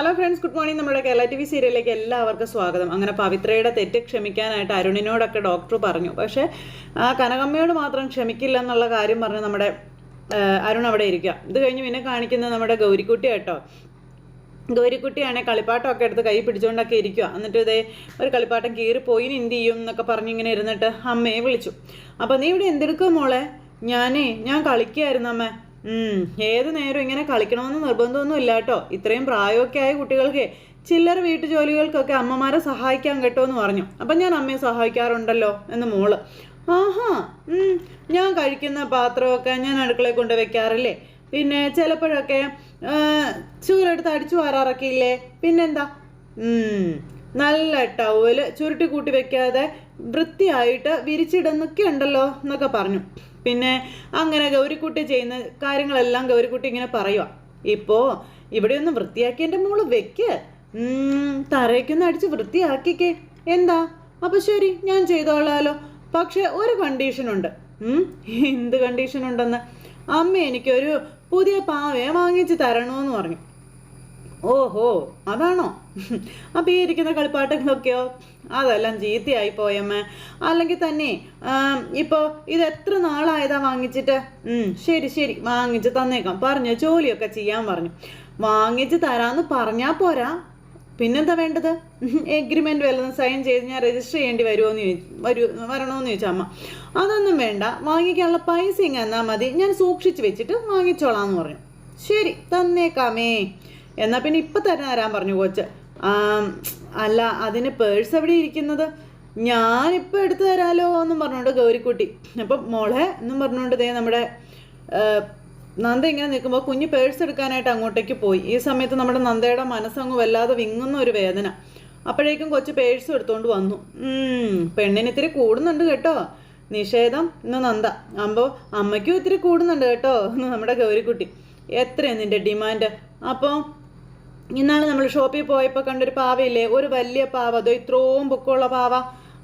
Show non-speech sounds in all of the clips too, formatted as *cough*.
Hello friends good morning നമ്മുടെ Kerala T V സീരിയലിലേക്ക് എല്ലാവർക്കും സ്വാഗതം. അങ്ങനെ പവിത്രയുടെ തെറ്റ് ക്ഷമിക്കാനായിട്ട് അരുണിനോടൊക്കെ ഡോക്ടർ പറഞ്ഞു. പക്ഷേ ആ കനകമ്മയോട് മാത്രം ക്ഷമിക്കില്ല എന്നുള്ള കാര്യം പറഞ്ഞ് നമ്മുടെ അരുൺ അവിടെ ഇരിക്കുക. ഇത് കഴിഞ്ഞ് പിന്നെ കാണിക്കുന്നത് നമ്മുടെ ഗൗരിക്കുട്ടി കേട്ടോ. ഗൗരിക്കുട്ടിയാണെ കളിപ്പാട്ടമൊക്കെ എടുത്ത് കൈ പിടിച്ചുകൊണ്ടൊക്കെ ഇരിക്കുക. എന്നിട്ട് ഇതേ ഒരു കളിപ്പാട്ടം കീറിപ്പോയി പോയി എന്ത് ചെയ്യും എന്നൊക്കെ പറഞ്ഞ് ഇങ്ങനെ ഇരുന്നിട്ട് അമ്മയെ വിളിച്ചു. അപ്പോൾ നീ ഇവിടെ എന്തെടുക്കുക മോളെ? ഞാനേ ഞാൻ കളിക്കുകയായിരുന്നു അമ്മ. ഏത് നേരം ഇങ്ങനെ കളിക്കണമെന്ന് നിർബന്ധമൊന്നും ഇല്ല കേട്ടോ ഇത്രയും പ്രായമൊക്കെ ആയ കുട്ടികൾക്ക് ചില്ലറ വീട്ടു ജോലികൾക്കൊക്കെ അമ്മമാരെ സഹായിക്കാൻ കേട്ടോ എന്ന് പറഞ്ഞു. അപ്പം ഞാൻ അമ്മയെ സഹായിക്കാറുണ്ടല്ലോ എന്ന് മോൾ. ആഹാ ഞാൻ കഴിക്കുന്ന പാത്രമൊക്കെ ഞാൻ അടുക്കളയിൽ കൊണ്ട് വെക്കാറില്ലേ പിന്നെ ചിലപ്പോഴൊക്കെ ആ, ചൂരെടുത്ത് അടിച്ചു വാരാറൊക്കെ പിന്നെന്താ? ഉം, നല്ല ടവൽ ചുരുട്ടി കൂട്ടി വെക്കാതെ വൃത്തിയായിട്ട് വിരിച്ചിടുന്നൊക്കെ ഉണ്ടല്ലോ എന്നൊക്കെ പറഞ്ഞു. പിന്നെ അങ്ങനെ ഗൗരിക്കുട്ടി ചെയ്യുന്ന കാര്യങ്ങളെല്ലാം ഗൗരിക്കുട്ടി ഇങ്ങനെ പറയുക ഇപ്പോൾ ഇവിടെ ഒന്ന് വൃത്തിയാക്കി എന്റെ മോൾ വെക്ക്. തറയ്ക്കൊന്ന് അടിച്ച് വൃത്തിയാക്കിക്കേ. എന്താ? അപ്പോൾ ശരി ഞാൻ ചെയ്തോളാലോ. പക്ഷെ ഒരു കണ്ടീഷനുണ്ട് എന്ത് കണ്ടീഷൻ ഉണ്ടെന്ന് അമ്മ എനിക്കൊരു പുതിയ പാവയെ വാങ്ങിച്ച് തരണമെന്ന് പറഞ്ഞു. ഓഹോ അതാണോ? അപ്പോൾ ഈ ഇരിക്കുന്ന കളിപ്പാട്ടങ്ങളൊക്കെയോ? അതെല്ലാം ചീത്തയായി പോയമ്മ അല്ലെങ്കിൽ തന്നെ ഇപ്പോൾ ഇത് എത്ര നാളായതാ വാങ്ങിച്ചിട്ട്? ശരി ശരി വാങ്ങിച്ച് തന്നേക്കാം. പറഞ്ഞു ജോലിയൊക്കെ ചെയ്യാൻ പറഞ്ഞു. വാങ്ങിച്ച് തരാമെന്ന് പറഞ്ഞാൽ പോരാ. പിന്നെന്താ വേണ്ടത്? എഗ്രിമെന്റ് വല്ലതും സൈൻ ചെയ്ത് ഞാൻ രജിസ്റ്റർ ചെയ്യേണ്ടി വരുമോന്ന് ചോദിച്ചു വരൂ വരണമെന്ന് ചോദിച്ചു അമ്മ. അതൊന്നും വേണ്ട. വാങ്ങിക്കാനുള്ള പൈസ ഇങ്ങനെ എന്നാൽ മതി. ഞാൻ സൂക്ഷിച്ച് വെച്ചിട്ട് വാങ്ങിച്ചോളാം എന്ന് പറഞ്ഞു. ശരി തന്നേക്കാമേ. എന്നാൽ പിന്നെ ഇപ്പം തന്നെ തരാൻ പറഞ്ഞു കോച്ച്? അല്ല അതിന് പേഴ്സ് എവിടെ ഇരിക്കുന്നത്? ഞാനിപ്പോൾ എടുത്തു തരാലോ എന്നും പറഞ്ഞുകൊണ്ട് ഗൗരിക്കുട്ടി. അപ്പം മോളെ എന്നും പറഞ്ഞുകൊണ്ട് ദേ നമ്മുടെ നന്ദ ഇങ്ങനെ നിൽക്കുമ്പോൾ കുഞ്ഞ് പേഴ്സ് എടുക്കാനായിട്ട് അങ്ങോട്ടേക്ക് പോയി. ഈ സമയത്ത് നമ്മുടെ നന്ദയുടെ മനസ്സങ്ങ് വല്ലാതെ വിങ്ങുന്ന ഒരു വേദന. അപ്പോഴേക്കും കൊച്ചു പേഴ്സ് എടുത്തുകൊണ്ട് വന്നു. പെണ്ണിന് ഇത്തിരി കൂടുന്നുണ്ട് കേട്ടോ. നിഷേധം ഇന്ന് നന്ദ. അപ്പോൾ അമ്മയ്ക്കും ഇത്തിരി കൂടുന്നുണ്ട് കേട്ടോ എന്ന് നമ്മുടെ ഗൗരിക്കുട്ടി. എത്രയാണ് നിന്റെ ഡിമാൻഡ്? അപ്പോൾ ഇന്നാൾ നമ്മൾ ഷോപ്പിൽ പോയപ്പോൾ കണ്ടൊരു പാവയില്ലേ? ഒരു വലിയ പാവ. അതോ ഇത്രയും പൊക്കമുള്ള പാവ.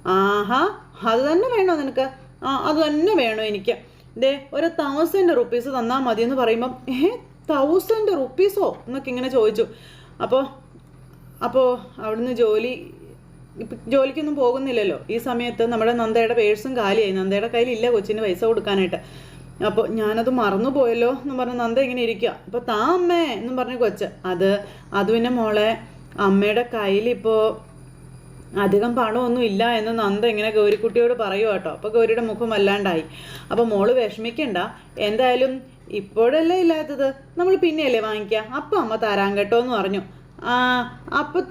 ആഹാ അത് തന്നെ വേണോ നിനക്ക്? ആ അത് തന്നെ വേണോ എനിക്ക്? ദേ ഒരു തൗസൻഡ് റുപ്പീസ് തന്നാൽ മതി എന്ന് പറയുമ്പം ഏ തൗസൻഡ് റുപ്പീസോ എന്നൊക്കെ ഇങ്ങനെ ചോദിച്ചു. അപ്പോൾ അപ്പോൾ അവിടുന്ന് ജോലി ജോലിക്കൊന്നും പോകുന്നില്ലല്ലോ. ഈ സമയത്ത് നമ്മുടെ നന്ദയുടെ പേഴ്സും കാലിയായി. നന്ദയുടെ കയ്യിലില്ല കൊച്ചിന് പൈസ കൊടുക്കാനായിട്ട്. അപ്പോൾ ഞാനത് മറന്നു പോയല്ലോ എന്ന് പറഞ്ഞ് നന്ദ ഇങ്ങനെ ഇരിക്കുക അപ്പോൾ താ അമ്മേ എന്നും പറഞ്ഞ് കൊച്ച്. അത് അത് മോളെ അമ്മയുടെ കയ്യിലിപ്പോൾ അധികം പണമൊന്നും ഇല്ല എന്ന് നന്ദ ഇങ്ങനെ ഗൗരിക്കുട്ടിയോട് പറയുക കേട്ടോ. അപ്പോൾ ഗൗരിയുടെ മുഖം വല്ലാണ്ടായി. അപ്പോൾ മോൾ വിഷമിക്കണ്ട. എന്തായാലും ഇപ്പോഴല്ലേ ഇല്ലാത്തത്? നമ്മൾ പിന്നെയല്ലേ വാങ്ങിക്കുക അപ്പം അമ്മ തരാൻ കേട്ടോ എന്ന് പറഞ്ഞു. ആ അപ്പം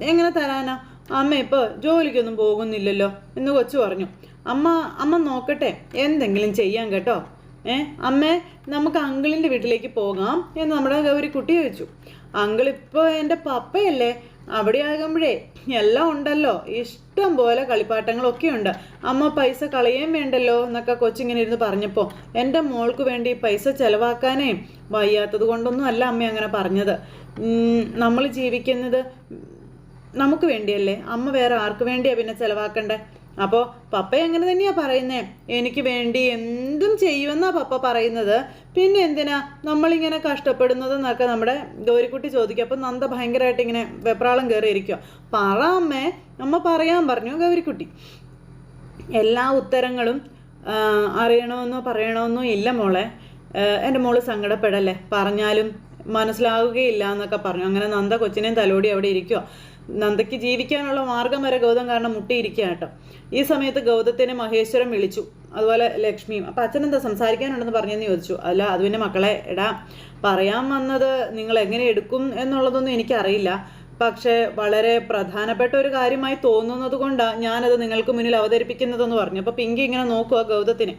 എങ്ങനെ തരാനാ? അമ്മ ഇപ്പോൾ ജോലിക്കൊന്നും പോകുന്നില്ലല്ലോ എന്ന് കൊച്ചു പറഞ്ഞു. അമ്മ അമ്മ നോക്കട്ടെ. എന്തെങ്കിലും ചെയ്യാൻ കേട്ടോ. ഏ? അമ്മേ നമുക്ക് അങ്കിളിന്റെ വീട്ടിലേക്ക് പോകാം എന്ന് നമ്മുടെ ഗൗരിക്കുട്ടി ചോദിച്ചു. അങ്കിൾ ഇപ്പോൾ എന്റെ പപ്പയല്ലേ? അവിടെ ആകുമ്പോഴേ എല്ലാം ഉണ്ടല്ലോ. ഇഷ്ടം പോലെ കളിപ്പാട്ടങ്ങളൊക്കെ ഉണ്ട്. അമ്മ പൈസ കളയേം വേണ്ടല്ലോ എന്നൊക്കെ കൊച്ചിങ്ങനെ ഇരുന്ന് പറഞ്ഞപ്പോൾ എന്റെ മോൾക്ക് വേണ്ടി പൈസ ചിലവാക്കാനേ വയ്യാത്തത് കൊണ്ടൊന്നും അല്ല അമ്മ അങ്ങനെ പറഞ്ഞത്. നമ്മൾ ജീവിക്കുന്നത് നമുക്ക് വേണ്ടിയല്ലേ? അമ്മ വേറെ ആർക്ക് വേണ്ടിയാണ് പിന്നെ ചെലവാക്കണ്ടേ? അപ്പോൾ പപ്പ എങ്ങനെ തന്നെയാ പറയുന്നേ. എനിക്ക് വേണ്ടി എന്തും ചെയ്യുമെന്നാ പപ്പ പറയുന്നത്. പിന്നെ എന്തിനാ നമ്മളിങ്ങനെ കഷ്ടപ്പെടുന്നത് എന്നൊക്കെ നമ്മുടെ ഗൗരിക്കുട്ടി ചോദിക്കും. അപ്പം നന്ദ ഭയങ്കരമായിട്ട് ഇങ്ങനെ വെപ്രാളം കയറിയിരിക്കുക പറ അമ്മേ അമ്മ പറയാൻ പറഞ്ഞു ഗൗരിക്കുട്ടി. എല്ലാ ഉത്തരങ്ങളും അറിയണമെന്നോ പറയണമെന്നോ ഇല്ല മോളെ. എന്റെ മോൾ സങ്കടപ്പെടല്ലേ? പറഞ്ഞാലും മനസ്സിലാവുകയില്ല എന്നൊക്കെ പറഞ്ഞു. അങ്ങനെ നന്ദ കൊച്ചിനെയും തലോടി അവിടെ ഇരിക്കുക നന്ദയ്ക്ക് ജീവിക്കാനുള്ള മാർഗം വരെ ഗൗതം കാരണം മുട്ടിയിരിക്കുക കേട്ടോ. ഈ സമയത്ത് ഗൗതത്തിനെ മഹേശ്വരൻ വിളിച്ചു. അതുപോലെ ലക്ഷ്മിയും അപ്പം അച്ഛൻ എന്താ സംസാരിക്കാനുണ്ടെന്ന് പറഞ്ഞെന്ന് ചോദിച്ചു. അല്ല അത് പിന്നെ മക്കളെ എടാ പറയാൻ വന്നത് നിങ്ങൾ എങ്ങനെ എടുക്കും എന്നുള്ളതൊന്നും എനിക്കറിയില്ല. പക്ഷേ വളരെ പ്രധാനപ്പെട്ട ഒരു കാര്യമായി തോന്നുന്നത് കൊണ്ടാണ് ഞാനത് നിങ്ങൾക്ക് മുന്നിൽ അവതരിപ്പിക്കുന്നതെന്ന് പറഞ്ഞു. അപ്പോൾ പിങ്കി ഇങ്ങനെ നോക്കുക ഗൗതത്തിനെ.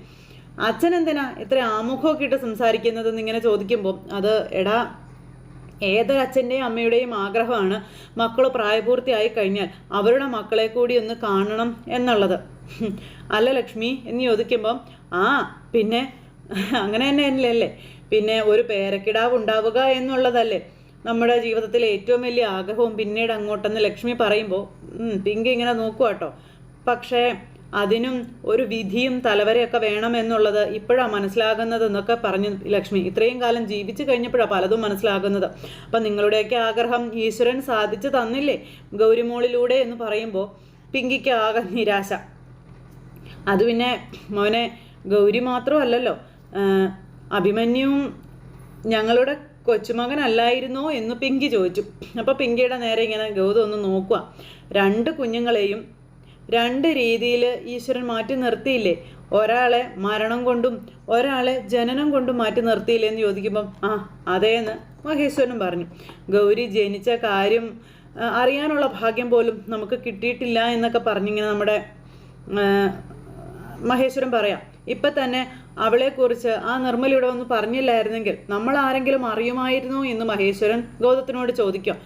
അച്ഛൻ എന്തിനാ ഇത്ര ആമുഖമൊക്കെ ഇട്ട് സംസാരിക്കുന്നതെന്ന് ഇങ്ങനെ ചോദിക്കുമ്പോൾ അത് എടാ ഏതൊരച്ഛന്റെയും അമ്മയുടെയും ആഗ്രഹമാണ് മക്കൾ പ്രായപൂർത്തിയായി കഴിഞ്ഞാൽ അവരുടെ മക്കളെ കൂടി ഒന്ന് കാണണം എന്നുള്ളത്. അല്ല ലക്ഷ്മി എന്ന് ചോദിക്കുമ്പം ആ പിന്നെ അങ്ങനെ തന്നെ അല്ലല്ലേ പിന്നെ ഒരു പേരക്കിടാവ് ഉണ്ടാവുക എന്നുള്ളതല്ലേ? നമ്മുടെ ജീവിതത്തിലെ ഏറ്റവും വലിയ ആഗ്രഹവും പിന്നീട് അങ്ങോട്ടെന്ന് ലക്ഷ്മി പറയുമ്പോൾ പിങ്കി ഇങ്ങനെ നോക്കുക കേട്ടോ പക്ഷേ അതിനും ഒരു വിധിയും തലവരെയൊക്കെ വേണമെന്നുള്ളത് ഇപ്പോഴാണ് മനസ്സിലാകുന്നത് എന്നൊക്കെ പറഞ്ഞു ലക്ഷ്മി. ഇത്രയും കാലം ജീവിച്ചു കഴിഞ്ഞപ്പോഴാണ് പലതും മനസ്സിലാകുന്നത്. അപ്പം നിങ്ങളുടെയൊക്കെ ആഗ്രഹം ഈശ്വരൻ സാധിച്ചു തന്നില്ലേ? ഗൗരിമോളിലൂടെ എന്ന് പറയുമ്പോൾ പിങ്കിക്ക് ആകെ നിരാശ. അത് പിന്നെ മോനെ ഗൗരി മാത്രമല്ലല്ലോ. അഭിമന്യുവും ഞങ്ങളുടെ കൊച്ചുമകനല്ലായിരുന്നോ എന്ന് പിങ്കി ചോദിച്ചു. അപ്പോൾ പിങ്കിയുടെ നേരെ ഇങ്ങനെ ഗൗതം ഒന്ന് നോക്കുക. രണ്ട് കുഞ്ഞുങ്ങളെയും രണ്ട് രീതിയിൽ ഈശ്വരൻ മാറ്റി നിർത്തിയില്ലേ? ഒരാളെ മരണം കൊണ്ടും ഒരാളെ ജനനം കൊണ്ടും മാറ്റി നിർത്തിയില്ലേ എന്ന് ചോദിക്കുമ്പം ആ അതേന്ന് മഹേശ്വരനും പറഞ്ഞു. ഗൗരി ജനിച്ച കാര്യം അറിയാനുള്ള ഭാഗ്യം പോലും നമുക്ക് കിട്ടിയിട്ടില്ല എന്നൊക്കെ പറഞ്ഞിങ്ങനെ നമ്മുടെ മഹേശ്വരൻ പറയാം. ഇപ്പം തന്നെ അവളെക്കുറിച്ച് ആ നിർമ്മലയുടെ ഒന്ന് പറഞ്ഞില്ലായിരുന്നെങ്കിൽ നമ്മൾ ആരെങ്കിലും അറിയുമായിരുന്നു എന്ന് മഹേശ്വരൻ ഗൗതത്തിനോട് ചോദിക്കാം.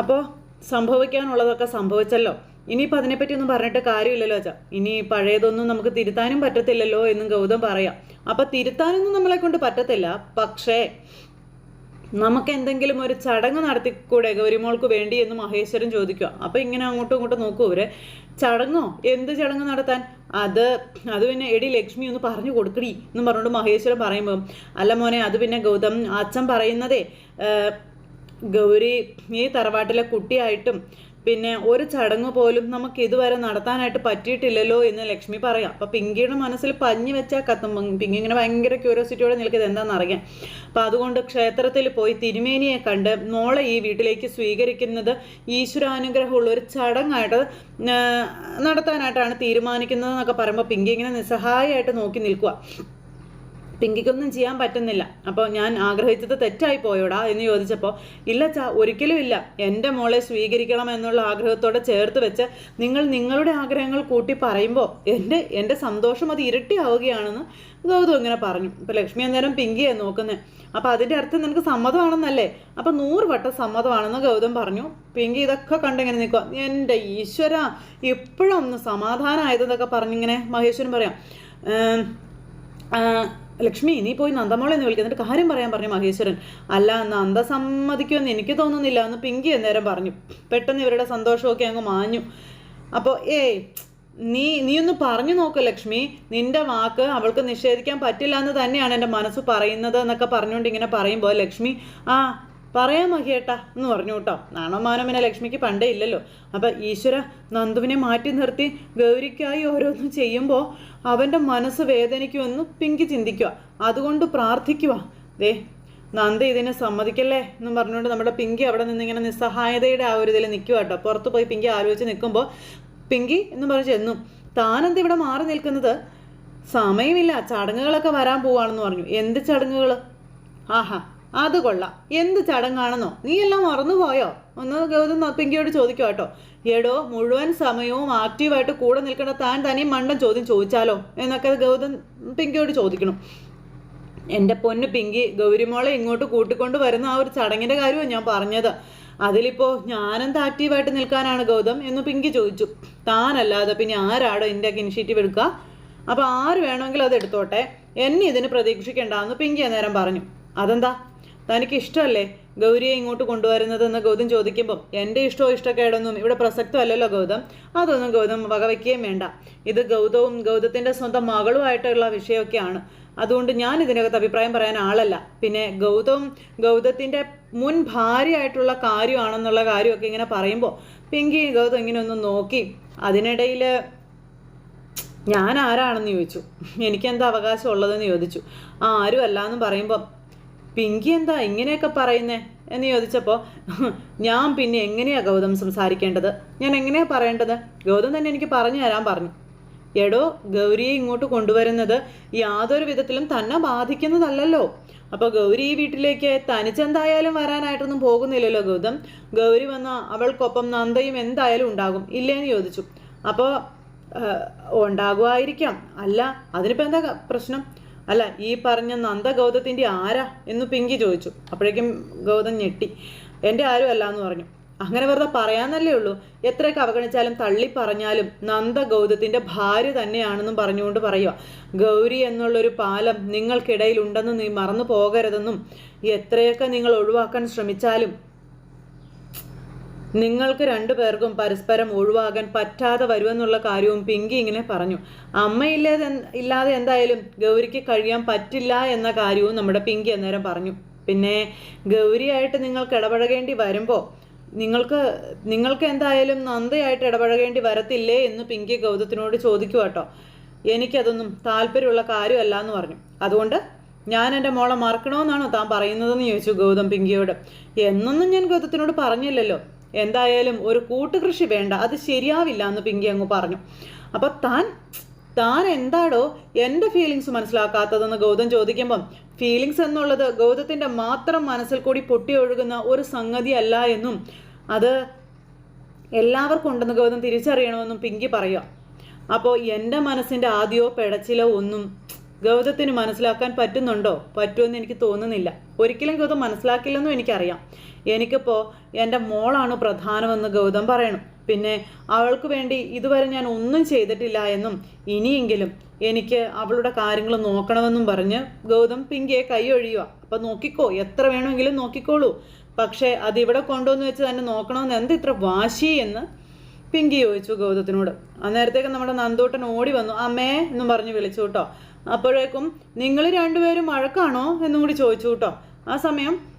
അപ്പോൾ സംഭവിക്കാനുള്ളതൊക്കെ സംഭവിച്ചല്ലോ. ഇനിയിപ്പോൾ അതിനെപ്പറ്റി ഒന്നും പറഞ്ഞിട്ട് കാര്യമില്ലല്ലോ അച്ഛാ. ഇനി പഴയതൊന്നും നമുക്ക് തിരുത്താനും പറ്റത്തില്ലല്ലോ എന്നും ഗൗതം പറയാം. അപ്പം തിരുത്താനൊന്നും നമ്മളെ കൊണ്ട് പറ്റത്തില്ല. പക്ഷേ നമുക്ക് എന്തെങ്കിലും ഒരു ചടങ്ങ് നടത്തിക്കൂടെ ഗൗരിമോൾക്ക് വേണ്ടി എന്ന് മഹേശ്വരൻ ചോദിക്കുക. അപ്പോൾ ഇങ്ങനെ അങ്ങോട്ടും ഇങ്ങോട്ടും നോക്കൂ അവരെ ചടങ്ങോ? എന്ത് ചടങ്ങ് നടത്താൻ? അത് അത് പിന്നെ എടി ലക്ഷ്മി ഒന്ന് പറഞ്ഞു കൊടുക്കടി എന്ന് പറഞ്ഞുകൊണ്ട് മഹേശ്വരൻ പറയുമ്പോൾ അല്ല മോനെ അത് പിന്നെ ഗൗതം അച്ഛൻ പറയുന്നതേ ഗൗരി ഈ തറവാട്ടിലെ കുട്ടിയായിട്ടും പിന്നെ ഒരു ചടങ്ങ് പോലും നമുക്ക് ഇതുവരെ നടത്താനായിട്ട് പറ്റിയിട്ടില്ലല്ലോ എന്ന് ലക്ഷ്മി പറയാം. അപ്പം പിങ്കിയുടെ മനസ്സിൽ പഞ്ഞു വെച്ചാൽ കത്തും പിങ്കി ഇങ്ങനെ ഭയങ്കര ക്യൂരിയോസിറ്റിയോടെ നിൽക്കുന്നത് എന്താണെന്ന് അറിയാം. അപ്പം അതുകൊണ്ട് ക്ഷേത്രത്തിൽ പോയി തിരുമേനിയെ കണ്ട് മോളെ ഈ വീട്ടിലേക്ക് സ്വീകരിക്കുന്നത് ഈശ്വരാനുഗ്രഹമുള്ള ഒരു ചടങ്ങായിട്ട് നടത്താനായിട്ടാണ് തീരുമാനിക്കുന്നത് എന്നൊക്കെ പറയുമ്പോൾ പിങ്കി ഇങ്ങനെ നിസ്സഹായമായിട്ട് നോക്കി നിൽക്കുക പിങ്കിക്കൊന്നും ചെയ്യാൻ പറ്റുന്നില്ല. അപ്പോൾ ഞാൻ ആഗ്രഹിച്ചത് തെറ്റായി പോയോടാ എന്ന് ചോദിച്ചപ്പോൾ ഇല്ല ചാ ഒരിക്കലും ഇല്ല. എന്റെ മോളെ സ്വീകരിക്കണം എന്നുള്ള ആഗ്രഹത്തോടെ ചേർത്ത് വെച്ച് നിങ്ങൾ നിങ്ങളുടെ ആഗ്രഹങ്ങൾ കൂട്ടി പറയുമ്പോൾ എന്റെ എന്റെ സന്തോഷം അത് ഇരട്ടിയാവുകയാണെന്ന് ഗൗതം ഇങ്ങനെ പറഞ്ഞു. ഇപ്പോൾ ലക്ഷ്മി അന്നേരം പിങ്കിയെ നോക്കുന്നത് അപ്പോൾ അതിന്റെ അർത്ഥം നിനക്ക് സമ്മതമാണെന്നല്ലേ? അപ്പോൾ നൂറ് വട്ടം സമ്മതമാണെന്ന് ഗൗതം പറഞ്ഞു. പിങ്കി ഇതൊക്കെ കണ്ടിങ്ങനെ നിൽക്കുക എന്റെ ഈശ്വര ഇപ്പോഴൊന്ന് സമാധാനമായതെന്നൊക്കെ പറഞ്ഞിങ്ങനെ മഹേശ്വരൻ പറയാം. ലക്ഷ്മി നീ പോയി നന്ദമോളെ എന്ന് വിളിക്കുക എന്നിട്ട് കാര്യം പറയാൻ പറഞ്ഞു മഹേശ്വരൻ. അല്ല നന്ദ സമ്മതിക്കുമെന്ന് എനിക്ക് തോന്നുന്നില്ല എന്ന് പിങ്കി അന്നേരം പറഞ്ഞു. പെട്ടെന്ന് ഇവരുടെ സന്തോഷമൊക്കെ അങ്ങ് മാഞ്ഞു. അപ്പോൾ ഏയ് നീ നീ ഒന്ന് പറഞ്ഞു നോക്ക് ലക്ഷ്മി. നിന്റെ വാക്ക് അവൾക്ക് നിഷേധിക്കാൻ പറ്റില്ല എന്ന് തന്നെയാണ് എന്റെ മനസ്സ് പറയുന്നത് എന്നൊക്കെ പറഞ്ഞുകൊണ്ട് ഇങ്ങനെ പറയുമ്പോൾ ലക്ഷ്മി ആ പറയാം മഹിയേട്ടാ എന്ന് പറഞ്ഞു കേട്ടോ. നാണമാനം പിന്നെ ലക്ഷ്മിക്ക് പണ്ടേ ഇല്ലല്ലോ. അപ്പം ഈശ്വര നന്ദുവിനെ മാറ്റി നിർത്തി ഗൗരിക്കായി ഓരോന്നും ചെയ്യുമ്പോൾ അവന്റെ മനസ്സ് വേദനിക്കുമെന്ന് പിങ്കി ചിന്തിക്കുക. അതുകൊണ്ട് പ്രാർത്ഥിക്കുക ദേ നന്ദ ഇതിനെ സമ്മതിക്കല്ലേ എന്നും പറഞ്ഞുകൊണ്ട് നമ്മുടെ പിങ്കി അവിടെ നിന്ന് ഇങ്ങനെ നിസ്സഹായതയുടെ ആ ഒരു ഇതിൽ നിൽക്കുക കേട്ടോ. പുറത്ത് പോയി പിങ്കി ആലോചിച്ച് നിൽക്കുമ്പോൾ പിങ്കി എന്ന് പറഞ്ഞ് ചെന്നു. താനെന്ത് ഇവിടെ മാറി നിൽക്കുന്നത്? സമയമില്ല. ചടങ്ങുകളൊക്കെ വരാൻ പോവാണെന്ന് പറഞ്ഞു. എന്ത് ചടങ്ങുകൾ ആഹാ. അത് കൊള്ളാം. എന്ത് ചടങ്ങാണെന്നോ? നീ എല്ലാം മറന്നുപോയോ? ഒന്ന് ഗൗതം പിങ്കിയോട് ചോദിക്കുക കേട്ടോ. എടോ മുഴുവൻ സമയവും ആക്റ്റീവായിട്ട് കൂടെ നിൽക്കേണ്ട താൻ തനിയും മണ്ടൻ ചോദ്യം ചോദിച്ചാലോ? എന്നൊക്കെ ഗൗതം പിങ്കിയോട് ചോദിക്കണം. എന്റെ പൊന്ന് പിങ്കി ഗൗരിമോളെ ഇങ്ങോട്ട് കൂട്ടിക്കൊണ്ട് വരുന്ന ആ ഒരു ചടങ്ങിന്റെ കാര്യമാണ് ഞാൻ പറഞ്ഞത്. അതിലിപ്പോൾ ഞാനെന്ത് ആക്റ്റീവായിട്ട് നിൽക്കാനാണ് ഗൗതം എന്ന് പിങ്കി ചോദിച്ചു. താനല്ലാതെ പിന്നെ ആരാടോ എന്റെ ഇനിഷ്യേറ്റീവ് എടുക്കുക അപ്പോൾ ആര് വേണമെങ്കിലും അത് എടുത്തോട്ടെ? എന്നെ ഇതിന് പ്രതീക്ഷിക്കേണ്ടെന്ന് പിങ്കി അന്നേരം പറഞ്ഞു. അതെന്താ? തനിക്ക് ഇഷ്ടമല്ലേ ഗൗരിയെ ഇങ്ങോട്ട് കൊണ്ടുവരുന്നതെന്ന് ഗൗതം ചോദിക്കുമ്പം എന്റെ ഇഷ്ടമോ ഇഷ്ടക്കേടൊന്നും ഇവിടെ പ്രസക്തമല്ലല്ലോ ഗൗതം. അതൊന്നും ഗൗതം വകവയ്ക്കുകയും വേണ്ട. ഇത് ഗൗതവും ഗൗതത്തിന്റെ സ്വന്തം മകളുമായിട്ടുള്ള വിഷയമൊക്കെയാണ്. അതുകൊണ്ട് ഞാൻ ഇതിനകത്ത് അഭിപ്രായം പറയാൻ ആളല്ല. പിന്നെ ഗൗതം ഗൗതത്തിന്റെ മുൻ ഭാര്യയായിട്ടുള്ള കാര്യമാണെന്നുള്ള കാര്യമൊക്കെ ഇങ്ങനെ പറയുമ്പോൾ പിങ്കി ഗൗതം ഇങ്ങനെ ഒന്ന് നോക്കി. അതിനിടയിൽ ഞാൻ ആരാണെന്ന് ചോദിച്ചു. എനിക്കെന്താ അവകാശം ഉള്ളതെന്ന് ചോദിച്ചു. ആ ആരും അല്ല എന്ന് പറയുമ്പോൾ പിങ്കി എന്താ ഇങ്ങനെയൊക്കെ പറയുന്നേ? എന്ന് ചോദിച്ചപ്പോൾ ഞാൻ പിന്നെ എങ്ങനെയാ ഗൗതം സംസാരിക്കേണ്ടത്? ഞാൻ എങ്ങനെയാ പറയേണ്ടത്? ഗൗതം തന്നെ എനിക്ക് പറഞ്ഞു തരാൻ പറഞ്ഞു. എടോ ഗൗരിയെ ഇങ്ങോട്ട് കൊണ്ടുവരുന്നത് യാതൊരു വിധത്തിലും തന്നെ ബാധിക്കുന്നതല്ലല്ലോ. അപ്പോൾ ഗൗരി ഈ വീട്ടിലേക്ക് തനിച്ചെന്തായാലും വരാനായിട്ടൊന്നും പോകുന്നില്ലല്ലോ ഗൗതം. ഗൗരി വന്ന അവൾക്കൊപ്പം നന്ദയും എന്തായാലും ഉണ്ടാകും. ഇല്ലേന്ന് ചോദിച്ചു. അപ്പോൾ ഉണ്ടാകുമായിരിക്കാം. അല്ല അതിനിപ്പോൾ എന്താ പ്രശ്നം? അല്ല ഈ പറഞ്ഞ നന്ദ ഗൗതത്തിന്റെ ആരാ എന്ന് പിങ്കി ചോദിച്ചു. അപ്പോഴേക്കും ഗൗതം ഞെട്ടി. എന്റെ ആരും അല്ല എന്ന് പറഞ്ഞു. അങ്ങനെ വെറുതെ പറയാന്നല്ലേ ഉള്ളൂ. എത്രയൊക്കെ അവഗണിച്ചാലും തള്ളി പറഞ്ഞാലും നന്ദ ഗൗതത്തിന്റെ ഭാര്യ തന്നെയാണെന്നും പറഞ്ഞുകൊണ്ട് പറയുക ഗൗരി എന്നുള്ളൊരു പാലം നിങ്ങൾക്കിടയിൽ ഉണ്ടെന്ന് നീ മറന്നു പോകരുതെന്നും എത്രയൊക്കെ നിങ്ങൾ ഒഴിവാക്കാൻ ശ്രമിച്ചാലും നിങ്ങൾക്ക് രണ്ടുപേർക്കും പരസ്പരം ഒഴിവാകാൻ പറ്റാതെ വരുമെന്നുള്ള കാര്യവും പിങ്കി ഇങ്ങനെ പറഞ്ഞു. അമ്മയില്ലാതെ ഇല്ലാതെ എന്തായാലും ഗൗരിക്ക് കഴിയാൻ പറ്റില്ല എന്ന കാര്യവും നമ്മുടെ പിങ്കി അന്നേരം പറഞ്ഞു. പിന്നെ ഗൗരിയായിട്ട് നിങ്ങൾക്ക് ഇടപഴകേണ്ടി വരുമ്പോൾ നിങ്ങൾക്ക് നിങ്ങൾക്ക് എന്തായാലും നന്ദയായിട്ട് ഇടപഴകേണ്ടി വരത്തില്ലേ എന്ന് പിങ്കി ഗൗതത്തിനോട് ചോദിക്കുക കേട്ടോ എനിക്കതൊന്നും താല്പര്യമുള്ള കാര്യമല്ല എന്ന് പറഞ്ഞു. അതുകൊണ്ട് ഞാൻ എന്റെ മോളെ മറക്കണമെന്നാണോ താൻ പറയുന്നതെന്ന് ചോദിച്ചു ഗൗതം പിങ്കിയോട്. എന്നൊന്നും ഞാൻ ഗൗതത്തിനോട് പറഞ്ഞില്ലല്ലോ. എന്തായാലും ഒരു കൂട്ടുകൃഷി വേണ്ട. അത് ശരിയാവില്ല എന്ന് പിങ്കി അങ്ങ് പറഞ്ഞു. അപ്പോൾ താൻ താൻ എന്താടോ എന്റെ ഫീലിങ്സ് മനസ്സിലാക്കാത്തതെന്ന് ഗൗതം ചോദിക്കുമ്പം ഫീലിങ്സ് എന്നുള്ളത് ഗൗതത്തിന്റെ മാത്രം മനസ്സിൽ കൂടി പൊട്ടി ഒഴുകുന്ന ഒരു സംഗതിയല്ല എന്നും അത് എല്ലാവർക്കും ഉണ്ടെന്ന് ഗൗതം തിരിച്ചറിയണമെന്നും പിങ്കി പറയുക. അപ്പോൾ എന്റെ മനസ്സിന്റെ ആദ്യമോ പിടച്ചിലോ ഒന്നും ഗൗതത്തിന് മനസ്സിലാക്കാൻ പറ്റുന്നുണ്ടോ? പറ്റുമെന്ന് എനിക്ക് തോന്നുന്നില്ല. ഒരിക്കലും ഗൗതം മനസ്സിലാക്കില്ലെന്നും എനിക്കറിയാം. എനിക്കിപ്പോൾ എന്റെ മോളാണ് പ്രധാനമെന്ന് ഗൗതം പറയണം. പിന്നെ അവൾക്ക് വേണ്ടി ഇതുവരെ ഞാൻ ഒന്നും ചെയ്തിട്ടില്ല എന്നും ഇനിയെങ്കിലും എനിക്ക് അവളുടെ കാര്യങ്ങൾ നോക്കണമെന്നും പറഞ്ഞ് ഗൗതം പിങ്കിയെ കൈ ഒഴിയുക അപ്പം നോക്കിക്കോ എത്ര വേണമെങ്കിലും നോക്കിക്കോളൂ. പക്ഷേ അതിവിടെ കൊണ്ടുവന്ന് വെച്ച് തന്നെ നോക്കണമെന്ന് എന്ത് ഇത്ര വാശി എന്ന് പിങ്കി ചോദിച്ചു ഗൗതത്തിനോട്. അന്നേരത്തേക്ക് നമ്മുടെ നന്ദൂട്ടൻ ഓടി വന്നു. അമ്മേ എന്നും പറഞ്ഞ് വിളിച്ചു കേട്ടോ. അപ്പോഴേക്കും നിങ്ങൾ രണ്ടുപേരും വഴക്കാണോ എന്നും കൂടി ചോദിച്ചു കേട്ടോ. ആ സമയം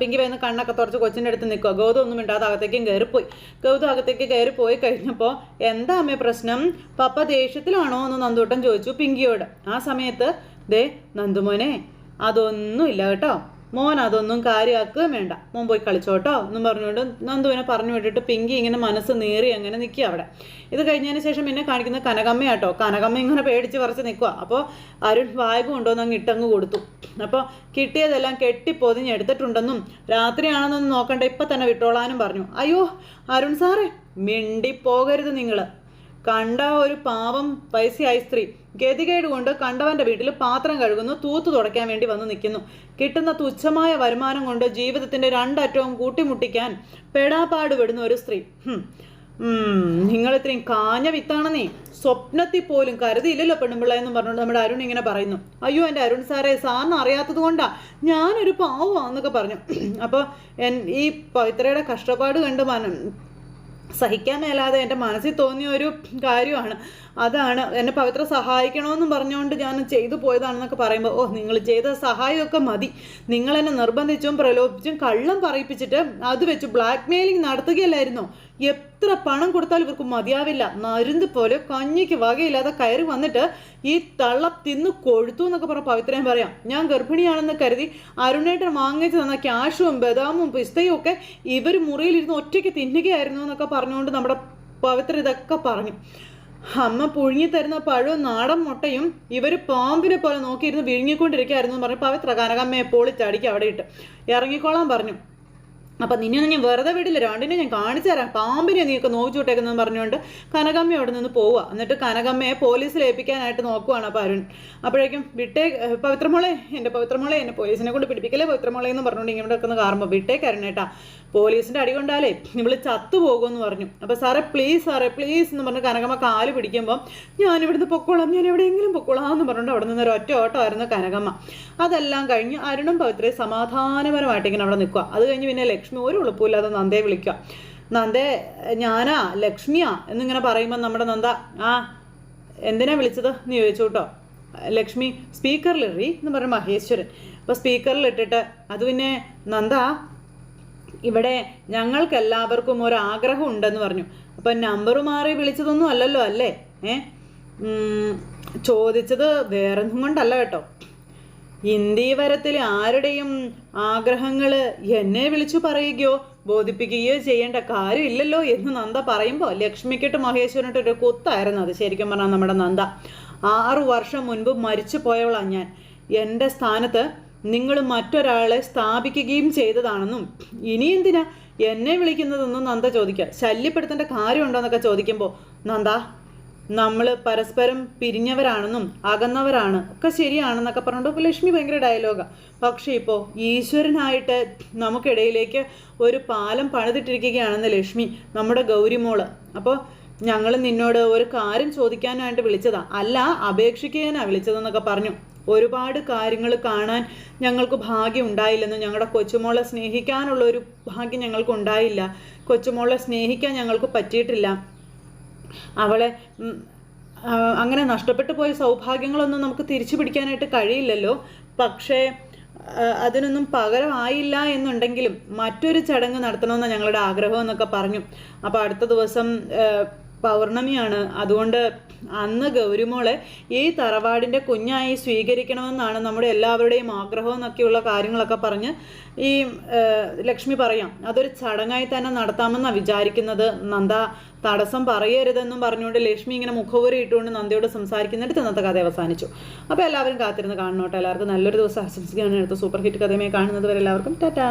പിങ്കി വരുന്ന കണ്ണൊക്കെ തുറച്ച് കൊച്ചിന്റെ അടുത്ത് നിൽക്കുക. ഗൗതം ഒന്നും മിണ്ടാതെ അകത്തേക്കും കയറിപ്പോയി. ഗൗതം അകത്തേക്ക് കയറിപ്പോയി കഴിഞ്ഞപ്പോൾ എന്താ അമ്മേ പ്രശ്നം? പപ്പ ദേഷ്യത്തിലാണോ? എന്ന് നന്ദൂട്ടൻ ചോദിച്ചു പിങ്കിയോട്. ആ സമയത്ത് ദേ നന്ദുമോനെ അതൊന്നുമില്ല കേട്ടോ. മോൻ അതൊന്നും കാര്യമാക്കുകയും വേണ്ട. മോൻ പോയി കളിച്ചോട്ടോ. എന്നും പറഞ്ഞുകൊണ്ട് നന്ദുവിനെ പറഞ്ഞു വിട്ടിട്ട് പിങ്കി ഇങ്ങനെ മനസ്സ് നേറി അങ്ങനെ നിൽക്കുക അവിടെ. ഇത് കഴിഞ്ഞതിന് ശേഷം പിന്നെ കാണിക്കുന്ന കനകമ്മയാട്ടോ. കനകമ്മ ഇങ്ങനെ പേടിച്ച് പറിച്ച് നിൽക്കുക അപ്പോൾ അരുൺ വായക കൊണ്ടുവന്ന് അങ്ങ് ഇട്ടങ്ങ് കൊടുത്തു. അപ്പോൾ കിട്ടിയതെല്ലാം കെട്ടി പൊതിഞ്ഞെടുത്തിട്ടുണ്ടെന്നും രാത്രിയാണെന്നൊന്നും നോക്കണ്ട. ഇപ്പം തന്നെ വിട്ടോളാനും പറഞ്ഞു. അയ്യോ അരുൺ സാറേ മിണ്ടിപ്പോകരുത് നിങ്ങൾ. കണ്ട ഒരു പാവം പൈസയായി സ്ത്രീ ഗതികേട് കൊണ്ട് കണ്ടവന്റെ വീട്ടിൽ പാത്രം കഴുകുന്നു തൂത്തു തുടയ്ക്കാൻ വേണ്ടി വന്നു നിൽക്കുന്നു. കിട്ടുന്ന തുച്ഛമായ വരുമാനം കൊണ്ട് ജീവിതത്തിന്റെ രണ്ടറ്റവും കൂട്ടിമുട്ടിക്കാൻ പെടാപ്പാട് വിടുന്ന ഒരു സ്ത്രീ. നിങ്ങൾ ഇത്രയും കാഞ്ഞ വിത്താണെന്നേ. സ്വപ്നത്തിൽ പോലും കരുതിയില്ലല്ലോ പെണ്ണുമ്പിള്ള എന്ന് പറഞ്ഞുകൊണ്ട് നമ്മുടെ അരുൺ ഇങ്ങനെ പറയുന്നു. അയ്യോ എന്റെ അരുൺ സാറേ സാറിന് അറിയാത്തത് കൊണ്ടാ. ഞാനൊരു പാവമാന്നൊക്കെ പറഞ്ഞു. *clears throat* അപ്പോൾ ഈ പവിത്രയുടെ കഷ്ടപ്പാട് കണ്ട് സഹിക്കാൻ മേലാതെ എന്റെ മനസ്സിൽ തോന്നിയ ഒരു കാര്യമാണ്. അതാണ് എന്നെ പവിത്ര സഹായിക്കണമെന്നും പറഞ്ഞുകൊണ്ട് ഞാൻ ചെയ്തു പോയതാണെന്നൊക്കെ പറയുമ്പോൾ ഓ നിങ്ങൾ ചെയ്ത സഹായമൊക്കെ മതി. നിങ്ങൾ എന്നെ നിർബന്ധിച്ചും പ്രലോഭിച്ചും കള്ളം പറയിപ്പിച്ചിട്ട് അത് വെച്ച് ബ്ലാക്ക് മെയിലിംഗ് നടത്തുകയല്ലായിരുന്നോ? എത്ര പണം കൊടുത്താലും ഇവർക്ക് മതിയാവില്ല. നരുന്ന് പോലെ കഞ്ഞിക്ക് വകയില്ലാതെ കയറി വന്നിട്ട് ഈ തള്ള തിന്നു കൊഴുത്തു എന്നൊക്കെ പറഞ്ഞ പവിത്രയും പറയാം. ഞാൻ ഗർഭിണിയാണെന്ന് കരുതി അരുണേട്ടൻ വാങ്ങിച്ചു തന്ന ക്യാഷും ബദാമും പിസ്തയും ഒക്കെ ഇവർ മുറിയിലിരുന്ന് ഒറ്റയ്ക്ക് തിന്നുകയായിരുന്നു എന്നൊക്കെ പറഞ്ഞുകൊണ്ട് നമ്മുടെ പവിത്ര ഇതൊക്കെ പറഞ്ഞു. അമ്മ പുഴുങ്ങി തരുന്ന പഴവും നാടൻ മുട്ടയും ഇവർ പാമ്പിനെ പോലെ നോക്കിയിരുന്ന് വിഴുങ്ങിക്കൊണ്ടിരിക്കുകയായിരുന്നു എന്ന് പറഞ്ഞു പവിത്ര കനകമ്മയെ പൊളിച്ചടിക്കും അവിടെ ഇട്ട് ഇറങ്ങിക്കോളാൻ പറഞ്ഞു. അപ്പം നിന്നെയൊന്നും ഞാൻ വെറുതെ വിടില്ല. രണ്ടിനെ ഞാൻ കാണിച്ചു തരാം. പാമ്പിനെ നീയൊക്കെ നോവിച്ചു വിട്ടേക്കുന്നതെന്ന് പറഞ്ഞുകൊണ്ട് കനകമ്മ അവിടെ നിന്ന് പോവുക. എന്നിട്ട് കനകമ്മയെ പോലീസിൽ ഏൽപ്പിക്കാനായിട്ട് നോക്കുവാണ് അപ്പം അരുൺ. അപ്പോഴേക്കും വിട്ടേ പവിത്രമോളെ എന്റെ പവിത്രമോളെ എന്നെ പോലീസിനെ കൊണ്ട് പിടിപ്പിക്കലേ പവിത്രമോളെ എന്ന് പറഞ്ഞുകൊണ്ട് ഇങ്ങനെ കിടക്കുന്ന കാറുമ്പോൾ വിട്ടേക്ക് അരുണേട്ടാ. പോലീസിന്റെ അടി കൊണ്ടാലേ ഇവൾ ചത്തു പോകുമെന്ന് പറഞ്ഞു. അപ്പോൾ സാറേ പ്ലീസ് സാറേ പ്ലീസ് എന്ന് പറഞ്ഞ് കനകമ്മ കാൽ പിടിക്കുമ്പോൾ ഞാൻ ഇവിടുന്ന് പൊക്കോളാം ഞാൻ എവിടെയെങ്കിലും പൊക്കോളാം എന്ന് പറഞ്ഞുകൊണ്ട് അവിടെ നിന്നൊരു ഒറ്റ ഓട്ടമായിരുന്നു കനകമ്മ. അതെല്ലാം കഴിഞ്ഞ് അരുണും പവിത്രയും സമാധാനപരമായിട്ട് ഇങ്ങനെ അവിടെ നിൽക്കുക. അത് കഴിഞ്ഞ് പിന്നെ ലക്ഷ്മി ഒരു ഉളുപ്പില്ലാതെ നന്ദയെ വിളിക്കുക. നന്ദേ ഞാനാ ലക്ഷ്മിയാ എന്നിങ്ങനെ പറയുമ്പോൾ നമ്മുടെ നന്ദ ആ എന്തിനാ വിളിച്ചത്? നീ ചോദിച്ചു കേട്ടോ. ലക്ഷ്മി സ്പീക്കറിലിറി എന്ന് പറഞ്ഞ മഹേശ്വരൻ. അപ്പോൾ സ്പീക്കറിൽ ഇട്ടിട്ട് അത് പിന്നെ നന്ദ ഇവിടെ ഞങ്ങൾക്കെല്ലാവർക്കും ഒരു ആഗ്രഹം ഉണ്ടെന്ന് പറഞ്ഞു. അപ്പം നമ്പർ മാറി വിളിച്ചതൊന്നും അല്ലല്ലോ അല്ലേ? ഏ? ചോദിച്ചത് വേറൊന്നും കൊണ്ടല്ല കേട്ടോ. ഇന്ത്യവരത്തിൽ ആരുടെയും ആഗ്രഹങ്ങൾ എന്നെ വിളിച്ചു പറയുകയോ ബോധിപ്പിക്കുകയോ ചെയ്യേണ്ട കാര്യമില്ലല്ലോ എന്ന് നന്ദ പറയുമ്പോൾ ലക്ഷ്മിക്കിട്ട് മഹേശ്വരനിട്ട് ഒരു കുത്തായിരുന്നു അത് ശരിക്കും പറഞ്ഞാൽ നമ്മുടെ നന്ദ. ആറു വർഷം മുൻപ് മരിച്ചു പോയവളാണ് ഞാൻ. എന്റെ സ്ഥാനത്ത് നിങ്ങൾ മറ്റൊരാളെ സ്ഥാപിക്കുകയും ചെയ്തതാണെന്നും. ഇനി എന്തിനാ എന്നെ വിളിക്കുന്നതെന്നും നന്ദ ചോദിക്കുക ശല്യപ്പെടുത്തേണ്ട കാര്യമുണ്ടോയെന്നൊക്കെ ചോദിക്കുമ്പോൾ നന്ദ നമ്മൾ പരസ്പരം പിരിഞ്ഞവരാണെന്നും അകന്നവരാണ്. ഒക്കെ ശരിയാണെന്നൊക്കെ പറഞ്ഞുകൊണ്ട് ലക്ഷ്മി ഭയങ്കര ഡയലോഗാണ് പക്ഷേ ഇപ്പോൾ ഈശ്വരനായിട്ട് നമുക്കിടയിലേക്ക് ഒരു പാലം പണിതിട്ടിരിക്കുകയാണെന്ന് ലക്ഷ്മി നമ്മുടെ ഗൗരിമോൾ. അപ്പോൾ ഞങ്ങൾ നിന്നോട് ഒരു കാര്യം ചോദിക്കാനായിട്ട് വിളിച്ചതാ. അല്ല അപേക്ഷിക്കാനാണ് വിളിച്ചതെന്നൊക്കെ പറഞ്ഞു. ഒരുപാട് കാര്യങ്ങൾ കാണാൻ ഞങ്ങൾക്ക് ഭാഗ്യം ഉണ്ടായില്ലെന്നും ഞങ്ങളുടെ കൊച്ചുമോളെ സ്നേഹിക്കാനുള്ള ഒരു ഭാഗ്യം ഞങ്ങൾക്ക് ഉണ്ടായില്ല കൊച്ചുമോളെ സ്നേഹിക്കാൻ ഞങ്ങൾക്ക് പറ്റിയിട്ടില്ല. അവളെ അങ്ങനെ നഷ്ടപ്പെട്ടു പോയ സൗഭാഗ്യങ്ങളൊന്നും നമുക്ക് തിരിച്ചു പിടിക്കാനായിട്ട് കഴിയില്ലല്ലോ. പക്ഷേ അതിനൊന്നും പകരമായില്ല എന്നുണ്ടെങ്കിലും മറ്റൊരു ചടങ്ങ് നടത്തണമെന്ന് ഞങ്ങളുടെ ആഗ്രഹം എന്നൊക്കെ പറഞ്ഞു. അപ്പോൾ അടുത്ത ദിവസം പൗർണമിയാണ്. അതുകൊണ്ട് അന്ന് ഗൗരിമോളെ ഈ തറവാടിന്റെ കുഞ്ഞായി സ്വീകരിക്കണമെന്നാണ് നമ്മുടെ എല്ലാവരുടെയും ആഗ്രഹം എന്നൊക്കെയുള്ള കാര്യങ്ങളൊക്കെ പറഞ്ഞ് ഈ ലക്ഷ്മി പറയാം. അതൊരു ചടങ്ങായി തന്നെ നടത്താമെന്നാണ് വിചാരിക്കുന്നത്. നന്ദ തടസ്സം പറയരുതെന്നും പറഞ്ഞുകൊണ്ട് ലക്ഷ്മി ഇങ്ങനെ മുഖവുരി ഇട്ടുകൊണ്ട് നന്ദയോട് സംസാരിക്കുന്നിടത്ത് ഇന്നത്തെ കഥ അവസാനിച്ചു. അപ്പോൾ എല്ലാവരും കാത്തിരുന്ന് കാണണോട്ടെ. എല്ലാവർക്കും നല്ലൊരു ദിവസം ആശംസിക്കുകയാണ്. അടുത്ത സൂപ്പർ ഹിറ്റ് കഥയുമായി കാണുന്നത് വരെ എല്ലാവർക്കും ടാറ്റാ.